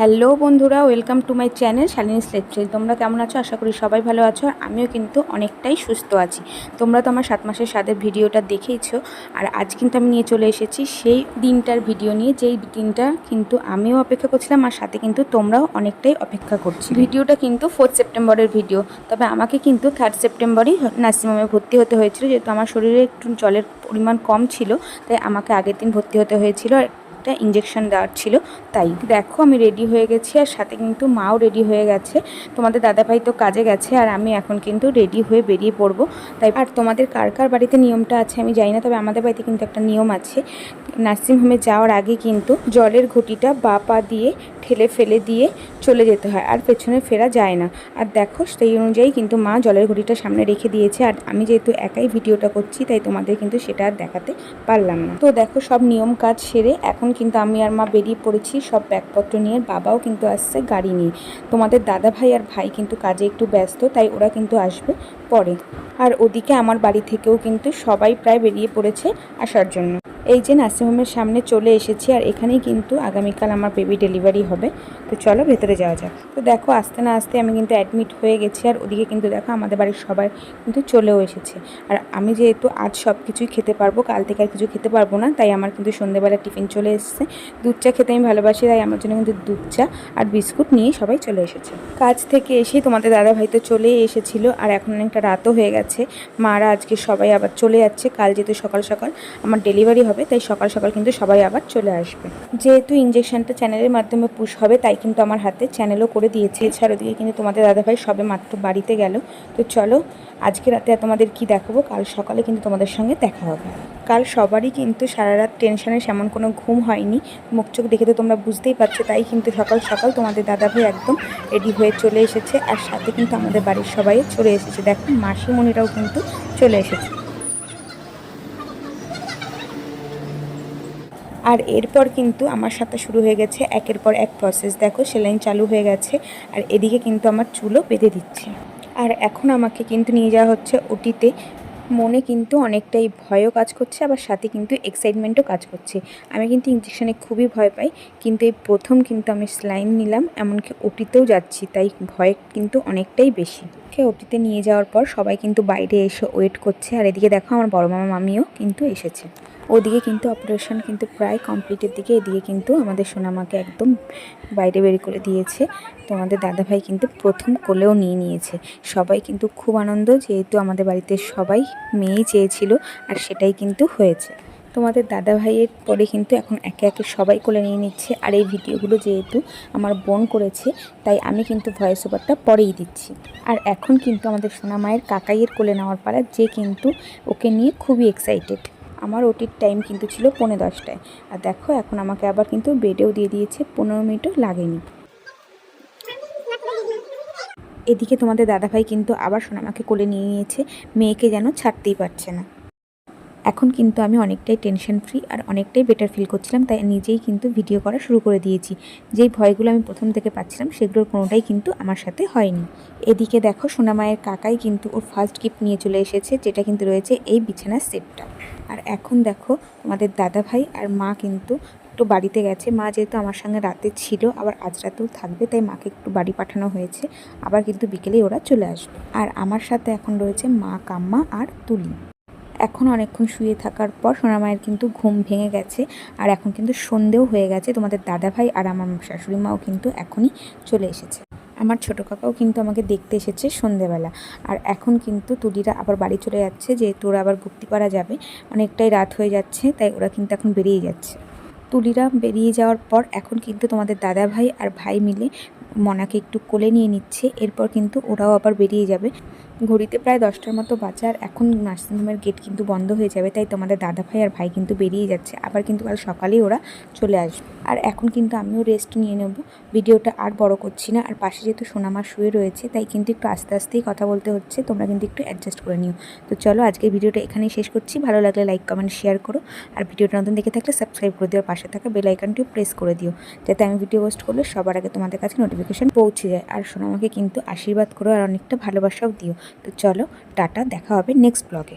Hello বন্ধুরা, welcome to my channel Shalini স্লেপস্টাইল তোমরা কেমন আছো? আশা করি সবাই ভালো আছো আমিও কিন্তু অনেকটাই সুস্থ আছি। তোমরা তো আমার সাত মাসের সাথে ভিডিওটা দেখেইছো, আর আজ কিন্তু আমি নিয়ে চলে এসেছি সেই দিনটার ভিডিও নিয়ে, যেই দিনটা কিন্তু আমিও অপেক্ষা করছিলাম, আর সাথে কিন্তু তোমরাও অনেকটাই অপেক্ষা করছি ভিডিওটা কিন্তু ফোর্থ সেপ্টেম্বরের ভিডিও, তবে আমাকে কিন্তু থার্ড সেপ্টেম্বরই নার্সিংহোমে ভর্তি হতে হয়েছিল, যেহেতু আমার শরীরে একটু জলের পরিমাণ কম ছিল, তাই আমাকে আগের দিন ভর্তি হতে হয়েছিল একটা ইঞ্জেকশন দেওয়ার ছিল। তাই দেখো আমি রেডি হয়ে গেছি আর সাথে কিন্তু মাও রেডি হয়ে গেছে। তোমাদের দাদাভাই তো কাজে গেছে আর আমি এখন কিন্তু রেডি হয়ে বেরিয়ে পড়ব। তাই আর তোমাদের কার কার বাড়িতে নিয়মটা আছে আমি জানি না, তবে আমাদের বাড়িতে কিন্তু একটা নিয়ম আছে। নার্সিংহোমে যাওয়ার আগে কিন্তু জলের ঘটিটা বা পা দিয়ে ঠেলে ফেলে দিয়ে চলে যেতে হয় আর পেছনে ফেরা যায় না। আর দেখো সেই অনুযায়ী কিন্তু মা জলের ঘটিটা সামনে রেখে দিয়েছে আর আমি যেহেতু একাই ভিডিওটা করছি, তাই তোমাদের কিন্তু সেটা আর দেখাতে পারলাম না। তো দেখো সব নিয়ম কাজ সেরে এখন কিন্তু আমি আর মা বেরিয়ে পড়েছি, সব ব্যাগপত্র নিয়ে। বাবাও কিন্তু আসছে গাড়ি নিয়ে। তোমাদের দাদা ভাই আর ভাই কিন্তু কাজে একটু ব্যস্ত, তাই ওরা কিন্তু আসবে পরে। আর ওদিকে আমার বাড়ি থেকেও কিন্তু সবাই প্রায় বেরিয়ে পড়েছে আসার জন্য। এই যে নার্সিংহোমের সামনে চলে এসেছি আর এখানেই কিন্তু আগামীকাল আমার বেবি ডেলিভারি হবে। তো চলো ভেতরে যাওয়া যাক। তো দেখো, আস্তে না আস্তে আমি কিন্তু অ্যাডমিট হয়ে গেছি আর ওদিকে কিন্তু দেখো আমাদের বাড়ির সবাই কিন্তু চলেও এসেছে। আর আমি যেহেতু আজ সব কিছুই খেতে পারব, কাল থেকে আর কিছু খেতে পারব না, তাই আমার কিন্তু সন্ধ্যেবেলা টিফিন চলে এসেছে। দুধ চা খেতে আমি ভালোবাসি, তাই আমার জন্য কিন্তু দুধ চা আর বিস্কুট নিয়ে সবাই চলে এসেছে। কাজ থেকে এসেই তোমাদের দাদা ভাই তো চলেই এসেছিল আর এখন অনেকটা রাতও হয়ে গেছে। মারা আজকে সবাই আবার চলে যাচ্ছে, কাল যেহেতু সকাল সকাল আমার ডেলিভারি হবে তাই সকাল সকাল কিন্তু সবাই আবার চলে আসবে। যেহেতু ইঞ্জেকশনটা চ্যানেলের মাধ্যমে পুশ হবে, তাই কিন্তু আমার হাতে চ্যানেলও করে দিয়েছে। এছাড়া ওদিকে কিন্তু তোমাদের দাদাভাই সবে মাত্র বাড়িতে গেল। তো চলো, আজকে রাতে তোমাদের কি দেখাবো? কাল সকালে কিন্তু তোমাদের সঙ্গে দেখা হবে। কাল সবারই কিন্তু সারা রাত টেনশনে সেমন কোনো ঘুম হয়নি। মুখ চোখ দেখে তো তোমরা বুঝতেই পারছ, তাই কিন্তু সকাল সকাল তোমাদের দাদাভাই একদম রেডি হয়ে চলে এসেছে। আর সাথে কিন্তু আমাদের বাড়ির সবাই চলে এসেছে। দেখো, মাসিমণিরাও কিন্তু চলে এসেছে। আর এরপর কিন্তু আমার সাথে শুরু হয়ে গেছে একের পর এক প্রসেস দেখো, সেলাইন চালু হয়ে গেছে আর এদিকে কিন্তু আমার চুলও বেঁধে দিচ্ছে। আর এখন আমাকে কিন্তু নিয়ে যাওয়া হচ্ছে ওটিতে। মনে কিন্তু অনেকটাই ভয়ও কাজ করছে, আবার সাথে কিন্তু এক্সাইটমেন্টও কাজ করছে। আমি কিন্তু ইঞ্জেকশানে খুবই ভয় পাই, কিন্তু এই প্রথম কিন্তু আমি স্লাইন নিলাম, এমনকি ওটিতেও যাচ্ছি, তাই ভয় কিন্তু অনেকটাই বেশি। ওটিতে নিয়ে যাওয়ার পর সবাই কিন্তু বাইরে এসে ওয়েট করছে, আর এদিকে দেখো আমার বড় মামা, মামিও কিন্তু এসেছে। ওদিকে কিন্তু অপারেশন কিন্তু প্রায় কমপ্লিটের দিকে, এদিকে কিন্তু আমাদের সোনামাকে একদম বাইরে বের করে দিয়েছে। তো আমাদের দাদাভাই কিন্তু প্রথম কোলেও নিয়ে নিয়েছে। সবাই কিন্তু খুব আনন্দ, যেহেতু আমাদের বাড়িতে সবাই মেয়েই চেয়েছিল আর সেটাই কিন্তু হয়েছে। তোমাদের দাদা ভাইয়ের পরে কিন্তু এখন একে একে সবাই কোলে নিয়ে নিচ্ছে। আর এই ভিডিওগুলো যেহেতু আমার বোন করেছে, তাই আমি কিন্তু ভয়েস ওভারটা পরেই দিচ্ছি। আর এখন কিন্তু আমাদের সোনা মায়ের কাকাইয়ের কোলে নেওয়ার পালা, যে কিন্তু ওকে নিয়ে খুবই এক্সাইটেড আমার ওটির টাইম কিন্তু ছিল পৌনে দশটায়। আর দেখো, এখন আমাকে আবার কিন্তু বেডেও দিয়ে দিয়েছে, পনেরো মিনিটও লাগেনি। এদিকে তোমাদের দাদাভাই কিন্তু আবার সোনামাকে কোলে নিয়ে নিয়েছে, মেয়েকে যেন ছাড়তেই পারছে না। এখন কিন্তু আমি অনেকটাই টেনশন ফ্রি আর অনেকটাই বেটার ফিল করছিলাম, তাই নিজেই কিন্তু ভিডিও করা শুরু করে দিয়েছি। যেই ভয়গুলো আমি প্রথম থেকে পাচ্ছিলাম, সেগুলোর কোনোটাই কিন্তু আমার সাথে হয়নি। এদিকে দেখো, সোনামায়ের কাকাই কিন্তু ওর ফার্স্ট গিফট নিয়ে চলে এসেছে, যেটা কিন্তু রয়েছে এই বিছানার সেটটা আর এখন দেখো আমাদের দাদা ভাই আর মা কিন্তু একটু বাড়িতে গেছে। মা যেহেতু আমার সঙ্গে রাতে ছিল, আবার আজ রাতেও থাকবে, তাই মাকে একটু বাড়ি পাঠানো হয়েছে। আবার কিন্তু বিকেলেই ওরা চলে আসবে। আর আমার সাথে এখন রয়েছে মা কাম্মা আর তুলি। এখন অনেকক্ষণ শুয়ে থাকার পর সোনামায়ের কিন্তু ঘুম ভেঙে গেছে, আর এখন কিন্তু সন্ধেও হয়ে গেছে। তোমাদের দাদাভাই আর আমার শাশুড়ি মাও কিন্তু এখনই চলে এসেছে। আমার ছোটো কাকাও কিন্তু আমাকে দেখতে এসেছে সন্ধেবেলা। আর এখন কিন্তু তুলিরা আবার বাড়ি চলে যাচ্ছে, যেহেতু ওরা আবার করা যাবে। অনেকটাই রাত হয়ে যাচ্ছে, তাই ওরা কিন্তু এখন বেরিয়ে যাচ্ছে। তুলিরা বেরিয়ে যাওয়ার পর এখন কিন্তু তোমাদের দাদা ভাই আর ভাই মিলে মনাকে একটু কোলে নিয়ে নিচ্ছে। এরপর কিন্তু ওরাও আবার বেরিয়ে যাবে। ঘড়িতে প্রায় দশটার মতো বাজে আর এখন নার্সিংহোমের গেট কিন্তু বন্ধ হয়ে যাবে, তাই তোমাদের দাদা ভাই আর ভাই কিন্তু বেরিয়ে যাচ্ছে। আবার কিন্তু কাল সকালেই ওরা চলে আসবে। আর এখন কিন্তু আমিও রেস্ট নিয়ে নেব। ভিডিওটা আর বড় করছি না। আর পাশে যেহেতু সোনামা শুয়ে রয়েছে, তাই কিন্তু একটু আস্তে আস্তেই কথা বলতে হচ্ছে। তোমরা কিন্তু একটু অ্যাডজাস্ট করে নিও। তো চলো আজকের ভিডিওটা এখানেই শেষ করছি। ভালো লাগলে লাইক কমেন্ট শেয়ার করো। আর ভিডিওটা নতুন দেখে থাকলে সাবস্ক্রাইব করে দিও। পাশে থাকা বেল আইকনটিও প্রেস করে দিও। যাতে আমি ভিডিও পোস্ট করলে সবার আগে তোমাদের কাছে নোটিফিকেশন পৌঁছে যায়। আর সোনামাকে কিন্তু আশীর্বাদ করো আর অনেকটা ভালোবাসাও দিও। তো চলো, টাটা, দেখা হবে নেক্সট ব্লগে